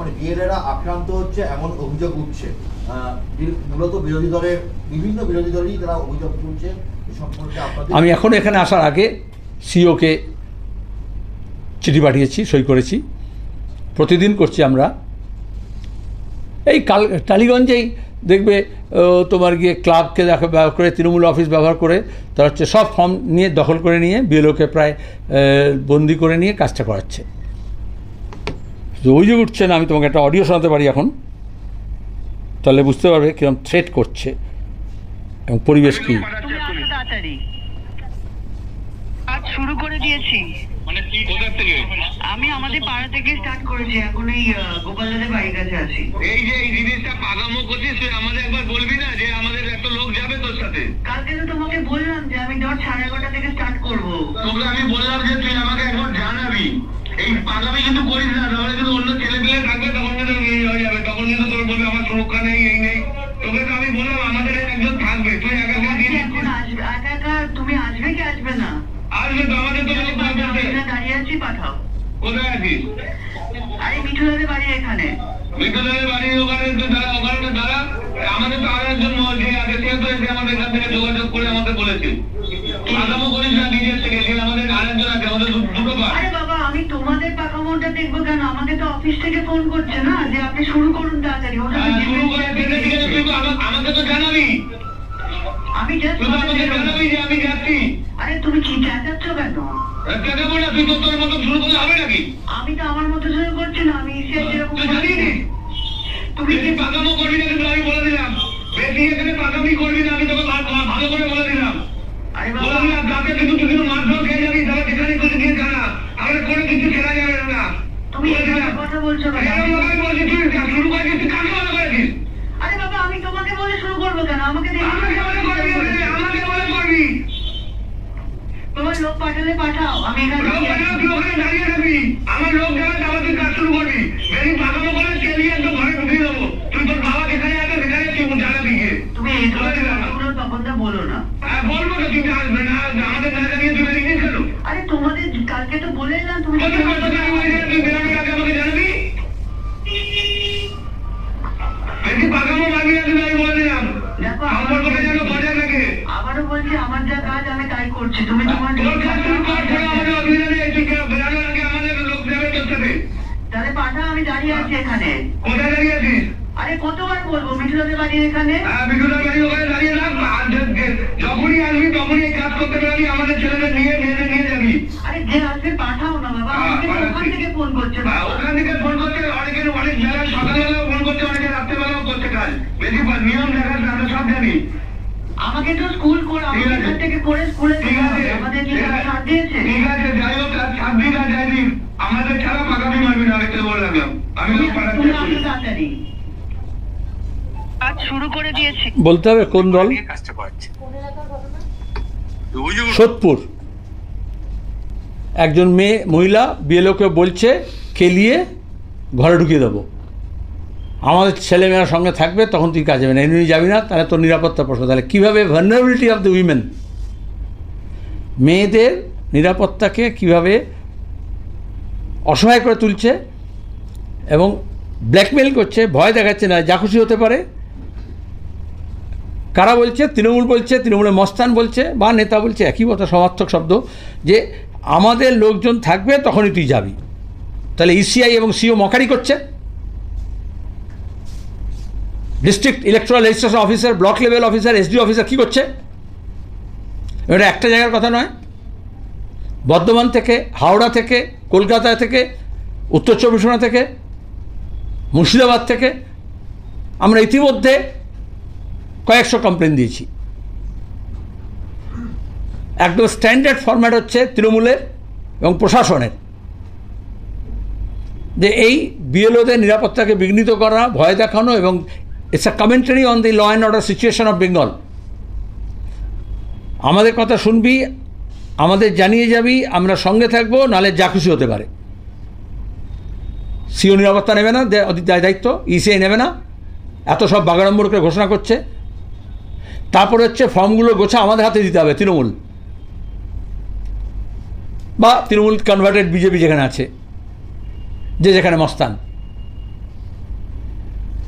মানে আক্রান্ত হচ্ছে এমন অভিযোগ উঠছে। মূলত বিরোধী দলের বিভিন্ন বিরোধী দলই তারা অভিযোগ তুলছে আমি এখন এখানে আসার আগে সিওকে চিঠি পাঠিয়েছি, সই করেছি। প্রতিদিন করছি আমরা। এই কাল, টালিগঞ্জেই দেখবে তোমার গিয়ে ক্লাবকে দেখা, ব্যবহার করে, তৃণমূল অফিস ব্যবহার করে, তারা হচ্ছে সব ফর্ম নিয়ে দখল করে নিয়ে বিএলওকে প্রায় বন্দি করে নিয়ে কাজটা করাচ্ছে। যে অভিযোগ উঠছে না আমি তোমাকে একটা অডিও শোনাতে পারি এখন। তাহলে বুঝতে পারবে কীরকম থ্রেট করছে এবং পরিবেশ কী। কাজ শুরু করে দিয়েছি। মানে আমি আমাদের পাড়া থেকে স্টার্ট করেছি এখন এই গোপাল দাদের বাড়ির কাছে আছি। এই যে এই জিনিসটা পাকামো করছিস তুই আমাদের একবার বলবি না যে আমাদের একটা লোক যাবে তোর সাথে? কালকে তো তোমাকে বললাম যে আমি ধর সাড়ে এগারোটা থেকে স্টার্ট করব। তোকে আমি বললাম যে তুই আমাকে একবার জানাবি। এই পাকামি কিন্তু করিস না তাহলে কিন্তু অন্য ছেলে পেলে থাকবে তখন কিন্তু এই হয়ে যাবে। তখন কিন্তু তোর বলবে আমার সুরক্ষা নেই এই নেই। তোকে তো আমি বললাম আমাদের একজন থাকবে তুই একা একা দিয়ে একা একা তুমি আসবে কি আসবে না? আসবে তো আমাদের তো দাঁড়িয়ে আছি পাঠাও। কোথায় আছিস? আরে মিঠু বাড়ি এখানে। ওখানে দাঁড়া ওখানে দাঁড়া। আমাদের তো আরও একজন যে আছে সে তো এসে আমাদের এখান থেকে যোগাযোগ করে আমাকে বলেছে। পাকামো করিস না নিজের থেকে সে আমাদের আরেকজন আছে আমাদের দু- দুটো পা আরে বাবা আমি তোমাদের পাকামোটা দেখব কেন? আমাদের তো অফিস থেকে ফোন করছে না যে আপনি শুরু করুন তাড়াতাড়ি। ওটা হ্যাঁ, শুরু করে দিতে ঠিক আছে, তুই তো আমাকে তো জানাবি। আমি জাস্ট আমাকে জানাবি যে আমি যাচ্ছি। আরে তুমি কি চেঁচাচ্ছ কেন? না তুই তো তোর মতো শুরু করলে হবে নাকি? আমি তো আমার মতো শুরু করছি না আমি যেরকম জানিয়ে দিস তুমি বেশি পাকামো করবি না কিন্তু আমি বলে দিলাম। বেশি এখানে পাকামি করবি না আমি তোকে ভালো করে বলে দিলাম। আরে বলে দিলাম যাতে কিন্তু তুই কিন্তু মারধর খেয়ে যাবি তাহলে যেখানে কিছু দিয়ে জানা আমাদের কোনো কিছু খেলা যাবে না তুমি কথা বলছো কেন শুরু কাকে? আরে বাবা আমি তোমাকে বলে শুরু করব কেন আমাকে আমাকে বলে করবি। তোমার লোক পাঠালে পাঠাও আমি এখানে লোক পাঠাও, তুই ওখানে দাঁড়িয়ে থাকবি। আমার লোক যাবে, তুই কাজ শুরু করবি। বেশি পাকামো করে চেলিয়ে একদম ঘরে ঢুকিয়ে দেবো। তুই তোর বাবা যেখানে আছে, সেখানে তুই জানাবি গিয়ে। তুমি এই ধরনের কথাগুলো তখন তো বলো না আর বলব তো, তুই আসবে না, আমাদের না জানিয়ে তুই বেরিয়ে গিয়েছিস কেন? আরে তোমাদের কালকে তো বলে এলাম তুমি কোথায় কথা জানি বলে দিলে, তুই বেরোনোর আগে আমাকে জানাবি? বেশি লাগিয়ে মারবি আমি বলে দিলাম। দেখো সম্পর্কটা যেন বজায় থাকে। আবারও বলছি আমার যা কাজ আমি তাই করছি তুমি তোমার তোর কাজ তুই কর, তোর আমাদের অসুবিধা নেই, তুই বেরোনোর আগে আমাদের লোক যাবে তোর সাথে। তাহলে পাঠা আমি দাঁড়িয়ে আছি এখানে কোথায় দাঁড়িয়ে আছিস? আরে কতবার বলব মিঠুদাদের বাড়ি এখানে হ্যাঁ, বাড়ি বেশি নিয়ম আমরা সব জানি। আমাকে তো স্কুল করে ঠিক আমাকে আছে। এখান থেকে করে স্কুলে ঠিক আছে। আমাদের কি ঠিক ছাড় দিয়েছে? ঠিক আছে যাই হোক আর ছাড় দিন আর যাই দিন আমাদের ছাড়া পাকামি মারবি না আরেকটা বলে রাখলাম আমি পাঠাচ্ছি কাজ শুরু করে দিয়েছি। বলতে হবে কোন দল? কাজটা সোদপুর। একজন মেয়ে মহিলা বিএলওকে বলছে খেলিয়ে ঘরে ঢুকিয়ে দেবো। আমাদের ছেলেমেয়েরা সঙ্গে থাকবে, তখন তুই কাজে যাবে না। এমনি যাবি না, তাহলে তোর নিরাপত্তা প্রশ্ন। তাহলে কীভাবে ভার্নাবিলিটি অফ দ্য উইমেন মেয়েদের নিরাপত্তাকে কীভাবে অসহায় করে তুলছে এবং ব্ল্যাকমেল করছে, ভয় দেখাচ্ছে না, যা খুশি হতে পারে। কারা বলছে? তৃণমূল বলছে, তৃণমূলের মস্তান বলছে, বা নেতা বলছে, একই কথা, সমার্থক শব্দ, যে আমাদের লোকজন থাকবে, তখনই তুই যাবি। তাহলে ইসিআই এবং সিও মকারি করছে। District electoral registration officer block level officer SD officer কী করছে? এটা একটা জায়গার কথা নয়। বর্ধমান থেকে, হাওড়া থেকে, কলকাতা থেকে, উত্তর চব্বিশ পরগনা থেকে, মুর্শিদাবাদ থেকে আমরা ইতিমধ্যে কয়েকশো কমপ্লেন দিয়েছি। একদম স্ট্যান্ডার্ড ফরম্যাট হচ্ছে তৃণমূলের এবং প্রশাসনের। যে এই বিএলওদের নিরাপত্তাকে বিঘ্নিত করা, ভয় দেখানো এবং it's a commentary on the law and order situation of Bengal আমাদের কথা শুনবি, আমাদের জানিয়ে যাবি, আমরা সঙ্গে থাকব, নাহলে যা খুশি হতে পারে। সিও নিরাপত্তা নেবে না দায়- দায়িত্ব ইসিআই নেবে না। এত সব বাগাড়ম্বর করে ঘোষণা করছে। তারপরে হচ্ছে ফর্মগুলো গোছা আমাদের হাতে দিতে হবে, তৃণমূল। বা তৃণমূল কনভার্টেড বিজেপি যেখানে আছে, যে যেখানে মস্তান।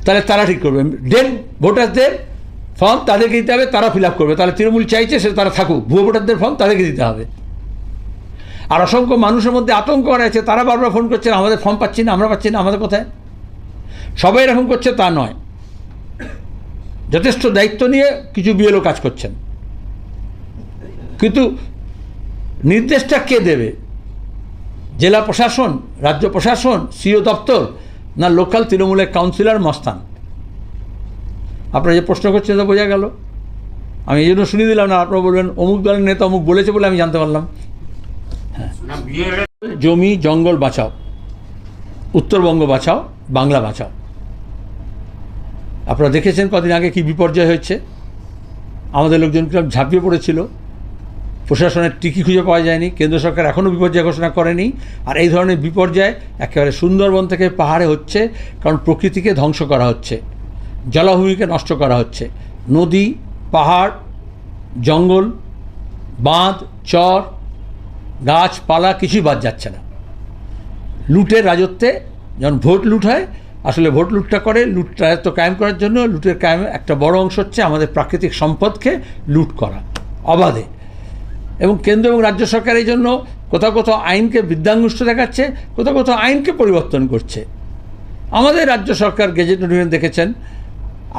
তাহলে তারা ঠিক করবে। ডেড ভোটারদের ফর্ম তাদেরকে দিতে হবে তারা ফিল আপ করবে। তাহলে তৃণমূল চাইছে, সে তারা থাকুক। ভুয়ো ভোটারদের ফর্ম তাদেরকে দিতে হবে। আর অসংখ্য মানুষের মধ্যে আতঙ্ক আছে, তারা বারবার ফোন করছেন আমাদের ফর্ম পাচ্ছি না, আমরা পাচ্ছি না, আমাদের কোথায়? সবাই এরকম করছে, তা নয়। যথেষ্ট দায়িত্ব নিয়ে কিছু বিএলও কাজ করছেন। কিন্তু নির্দেশটা কে দেবে? জেলা প্রশাসন, রাজ্য প্রশাসন, সিও দপ্তর না লোকাল তৃণমূলের কাউন্সিলর মস্তান? আপনারা যে প্রশ্ন করছেন তো বোঝা গেল। আমি এই জন্য শুনিয়ে দিলাম না, আপনারা বলবেন, অমুক দলের নেতা অমুক বলেছে বলে আমি জানতে পারলাম। জমি, জঙ্গল বাঁচাও। উত্তরবঙ্গ বাঁচাও, বাংলা বাঁচাও। আপনারা দেখেছেন কদিন আগে কি বিপর্যয় হয়েছে? আমাদের লোকজন কিরম ঝাঁপিয়ে পড়েছিল। প্রশাসনের টিকি খুঁজে পাওয়া যায়নি, কেন্দ্র সরকার এখনও বিপর্যয় ঘোষণা করেনি, আর এই ধরনের বিপর্যয় একেবারে সুন্দরবন থেকে পাহাড়ে হচ্ছে, কারণ প্রকৃতিকে ধ্বংস করা হচ্ছে, জলাভূমিকে নষ্ট করা হচ্ছে। নদী, পাহাড়, জঙ্গল, বাঁধ, চর, গাছপালা কিছুই বাদ যাচ্ছে না। লুটের রাজত্বে যখন ভোট লুট হয়, আসলে ভোট লুটটা করে, লুট রাজত্ব কায়েম করার জন্য লুটের কায়েম একটা বড় অংশ হচ্ছে আমাদের প্রাকৃতিক সম্পদকে লুট করা, অবাধে। এবং কেন্দ্র এবং রাজ্য সরকার এই জন্য কোথাও কোথাও আইনকে বিদ্যাঙ্গুষ্ট দেখাচ্ছে, কোথাও কোথাও আইনকে পরিবর্তন করছে। আমাদের রাজ্য সরকার গেজেট নোটিফিকেশন দেখেছেন,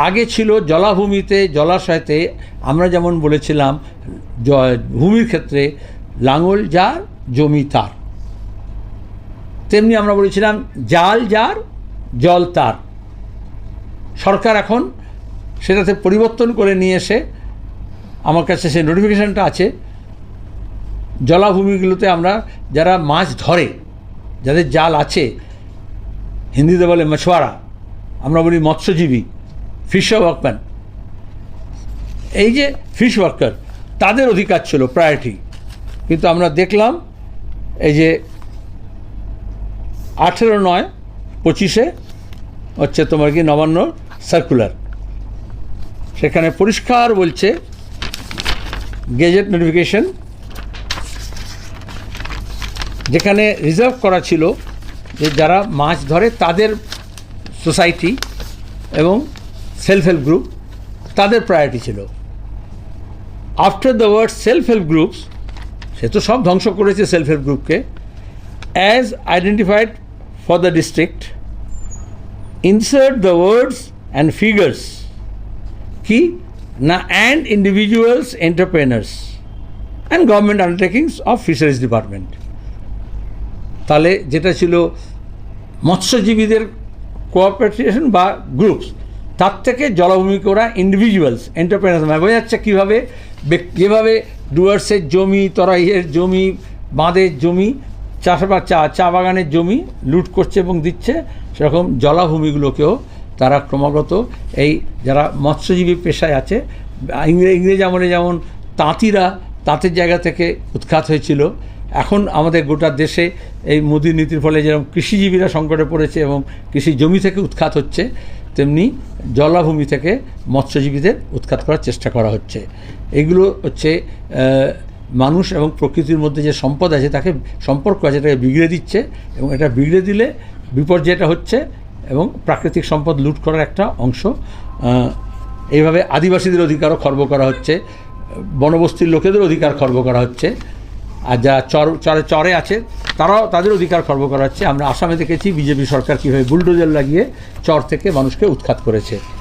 আগে ছিল জলাভূমিতে, জলাশয়তে আমরা যেমন বলেছিলাম ভূমির ক্ষেত্রে লাঙল যার, জমি তার। তেমনি আমরা বলেছিলাম জাল যার, জল তার। সরকার এখন সেটাতে পরিবর্তন করে নিয়ে এসে আমার কাছে সেই নোটিফিকেশানটা আছে। জলাভূমিগুলোতে আমরা যারা মাছ ধরে, যাদের জাল আছে, হিন্দিতে বলে মছওয়ারা আমরা বলি মৎস্যজীবী ফিশ ওয়ার্কম্যান এই যে ফিশ ওয়ার্কার তাদের অধিকার ছিল প্রায়োরিটি কিন্তু আমরা দেখলাম, এই যে আঠেরো নয়, পঁচিশে হচ্ছে তোমার কি নবান্ন সার্কুলার সেখানে পরিষ্কার বলছে গেজেট নোটিফিকেশন যেখানে রিজার্ভ করা ছিল যে যারা মাছ ধরে তাদের সোসাইটি এবং সেলফ হেল্প গ্রুপ তাদের প্রায়োরিটি ছিল। After the word self help groups সে তো সব ধ্বংস করেছে সেলফ হেল্প গ্রুপকে as identified for the district insert the words and figures কি? না and individuals entrepreneurs and government undertakings of fisheries department তাহলে যেটা ছিল মৎস্যজীবীদের কোঅপারেশন বা গ্রুপস তার থেকে জলাভূমিকে ওরা ইন্ডিভিজুয়ালস এন্টারপ্রেনার্স মানে বোঝা যাচ্ছে কীভাবে যেভাবে ডুয়ার্সের জমি, তরাইয়ের জমি, বাঁধের জমি, চাষাবাদ, চা চা বাগানের জমি লুট করছে এবং দিচ্ছে, সেরকম জলাভূমিগুলোকেও তারা ক্রমাগত এই যারা মৎস্যজীবী পেশায় আছে ইংরেজ ইংরেজ আমলে যেমন তাঁতিরা তাঁতের জায়গা থেকে উৎখাত হয়েছিল এখন আমাদের গোটা দেশে এই মোদী নীতির ফলে যেরকম কৃষিজীবীরা সংকটে পড়েছে এবং কৃষি জমি থেকে উৎখাত হচ্ছে, তেমনি জলাভূমি থেকে মৎস্যজীবীদের উৎখাত করার চেষ্টা করা হচ্ছে। এগুলো হচ্ছে মানুষ এবং প্রকৃতির মধ্যে যে সম্পদ আছে তাকে সম্পর্ক আছে তাকে বিগড়ে দিচ্ছে এবং এটা বিগড়ে দিলে বিপর্যয়টা হচ্ছে এবং প্রাকৃতিক সম্পদ লুট করার একটা অংশ এইভাবে আদিবাসীদের অধিকারও খর্ব করা হচ্ছে, বনবস্তির লোকেদের অধিকার খর্ব করা হচ্ছে। আর যা চর, চরে চরে আছে, তারাও তাদের অধিকার খর্ব করাচ্ছে। আমরা আসামে দেখেছি, বিজেপি সরকার কীভাবে বুলডোজার লাগিয়ে চর থেকে মানুষকে উৎখাত করেছে।